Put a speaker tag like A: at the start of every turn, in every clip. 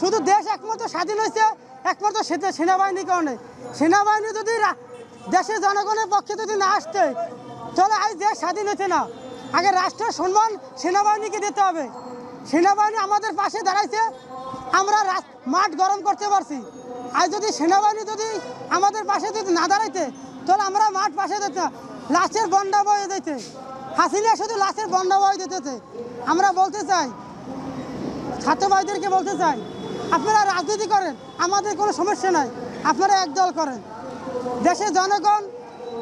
A: শুধু দেশ একমাত্র স্বাধীন হয়েছে, একমাত্র সেনাবাহিনীর কারণে। সেনাবাহিনী যদি দেশের জনগণের পক্ষে যদি না আসতে, তাহলে আজ দেশ স্বাধীন হচ্ছে না। আগে রাষ্ট্রের সম্মান সেনাবাহিনীকে দিতে হবে। সেনাবাহিনী আমাদের পাশে দাঁড়াইছে, আমরা মাঠ গরম করতে পারছি। আজ যদি সেনাবাহিনী যদি আমাদের পাশে যদি না দাঁড়াইতে, তাহলে আমরা মাঠ পাশে দিত লাশের বন্ডা বয়ে দিতে হাসিনা শুধু লাশের বন্ডা বয়ে দিতেছে আমরা বলতে চাই ছাত্র ভাইদেরকে বলতে চাই আপনারা রাজনীতি করেন, আমাদের কোনো সমস্যা নাই। আপনারা একদল করেন। দেশের জনগণ,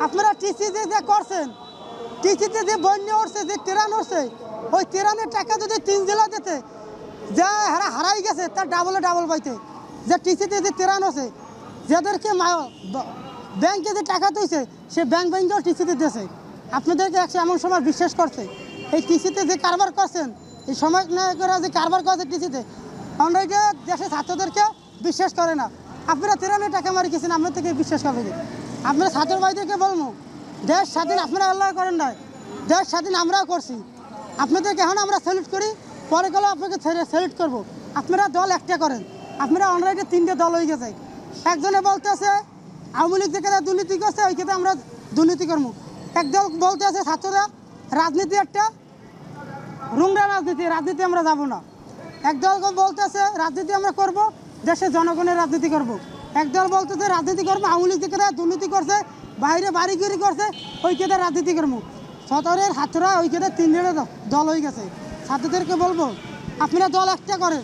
A: আপনারা টিসিতে যে করছেন, টিসিতে যে বন্যা উঠছে, যে ট্রেন উঠছে, ওই ট্রেনের টাকা যদি তিন জেলা দিতে, যা হারা হারাই গেছে, তার ডাবলে ডাবল পাইতে। যে টিসিতে যে ট্রেন আছে, যাদেরকে ব্যাংকে যে টাকা তুইছে, সে ব্যাংক ব্যাংকেও টিসিতে দিয়েছে আপনাদেরকে একশো এমন সময় বিশ্বাস করছে। এই টিসিতে যে কারবার করছেন, এই সময় যে কারবার করছে টিসিতে আমরা এটা দেশের ছাত্রদেরকে বিশ্বাস করে না। আপনারা তেরানের টাকা মারি গেছেন, আপনার থেকে বিশ্বাস করবে কি? আপনারা ছাত্র ভাইদেরকে বলব, দেশ স্বাধীন আপনারা আল্লাহ করেন নাই। দেশ স্বাধীন আমরাও করছি। আপনাদেরকে এখন আমরা স্যালুট করি, পরে গেলেও আপনাকে স্যালুট করব। আপনারা দল একটা করেন। আপনারা অনলাইনে তিনটে দল হয়ে গেছে। একজনে বলতে আছে আওয়ামী লীগ যেখানে দুর্নীতি করছে, ওই ক্ষেত্রে আমরা দুর্নীতি করব। একদল বলতে আছে ছাত্ররা, রাজনীতি একটা রুংরা রাজনীতি রাজনীতি আমরা যাব না। একদল বলতেছে, রাজনীতি আমরা করব দেশের জনগণের রাজনীতি করব। একদল বলতেছে, রাজনীতি করব, আওয়ামী লীগ যেখানে দুর্নীতি করছে, বাইরে বাড়িগিরি করছে ওই কেটে রাজনীতি করব। সতরের হাতরা ওই কেটে তিনজনের দ- দল হয়ে গেছে। ছাত্রদেরকে বলব, আপনারা দল একটা করেন।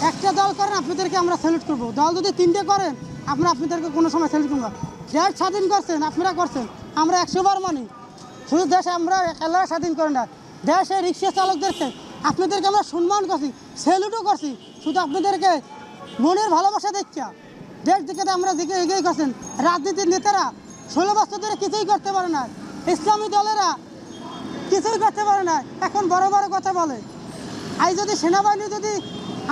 A: একটা দল করেন, আপনাদেরকে আমরা স্যালুট করব। দল যদি তিনটে করেন আমরা আপনাদেরকে কোনো সময় স্যালুট করব। দেশ স্বাধীন করছেন, আপনারা করছেন। আমরা একশো বার মানি। শুধু দেশ, আমরা এলাকা স্বাধীন করে না। দেশে রিক্সা চালকদেরকে আপনাদেরকে আমরা সম্মান করছি স্যালুটও করছি। শুধু আপনাদেরকে মনের ভালোবাসা দেখা দেশ দিকে আমরা দিকে এগিয়ে করছেন রাজনীতির নেতারা ষোলো বছর ধরে কিছুই করতে পারে না। ইসলামী দলেরা কিছুই করতে পারে না। এখন বড় বড় কথা বলে। আজ যদি সেনাবাহিনী যদি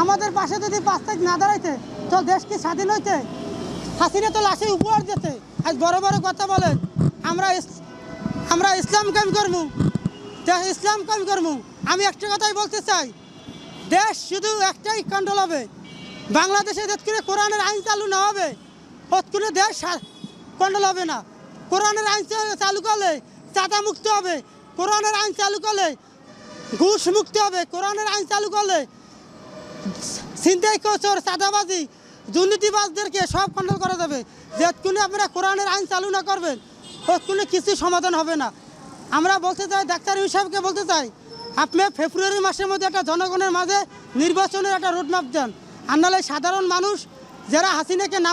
A: আমাদের পাশে যদি পাঁচ তারিখ না দাঁড়াইতে, তো দেশ কি স্বাধীন হইতে? হাসিনা তো লাশে উপহার দিতে আজ বড় বড় কথা বলে, আমরা আমরা ইসলাম কাম করব। দেশ ইসলাম কাম করব আমি একটা কথাই বলতে চাই। দেশ শুধু একটাই কন্ট্রোল হবে বাংলাদেশে যতক্ষণে কোরআনের আইন চালু না হবে তত করে দেশ কন্ট্রোল হবে না। কোরআনের আইন চালু করলে চাঁদা মুক্ত হবে। কোরআনের আইন চালু করলে ঘুষ মুক্ত হবে। কোরআনের আইন চালু করলে ছিনতাই কোচর, চাঁদাবাজি, দুর্নীতিবাজদেরকে সব কন্ট্রোল করা যাবে। যেটুকুনি আপনারা কোরআনের আইন চালু না করবেন তৎক্ষণে কিছু সমাধান হবে না। আমরা বলতে চাই, ডাক্তার সাহেবকে বলতে চাই, আপনি ফেব্রুয়ারি মাসের মধ্যে একটা জনগণের মাঝে নির্বাচনের একটা রোডম্যাপ দেন। আর সাধারণ মানুষ, যারা হাসিনাকে নামা